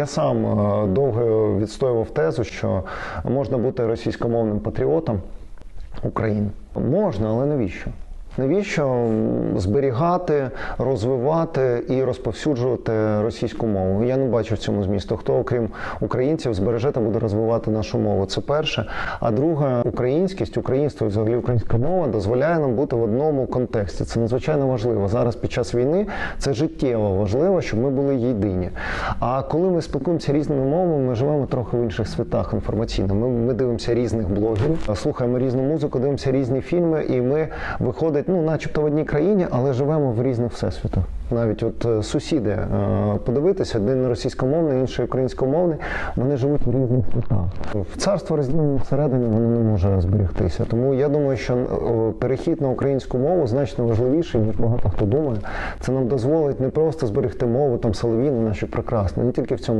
Я сам е, довго відстоював тезу, що можна бути російськомовним патріотом України. Можна, але навіщо? Навіщо зберігати, розвивати і розповсюджувати російську мову? Я не бачу в цьому змісту. Хто, окрім українців, збереже та буде розвивати нашу мову? Це перше. А друге, українськість, українство і взагалі українська мова дозволяє нам бути в одному контексті. Це надзвичайно важливо. Зараз під час війни це життєво важливо, щоб ми були єдині. А коли ми спілкуємося різними мовами, ми живемо трохи в інших світах інформаційно. Ми, ми дивимося різних блогерів, слухаємо різну музику, дивимося різні фільми, і ми виходить, ну, начебто в одній країні, але живемо в різних всесвітах. Навіть от е, сусіди е, подивитися, один російськомовний, інший українськомовний, вони живуть в різних світах. В царство розділене всередині воно не може зберегтися. Тому я думаю, що е, перехід на українську мову значно важливіший, ніж багато хто думає. Це нам дозволить не просто зберегти мову, там солов'їни наші прекрасні, не тільки в цьому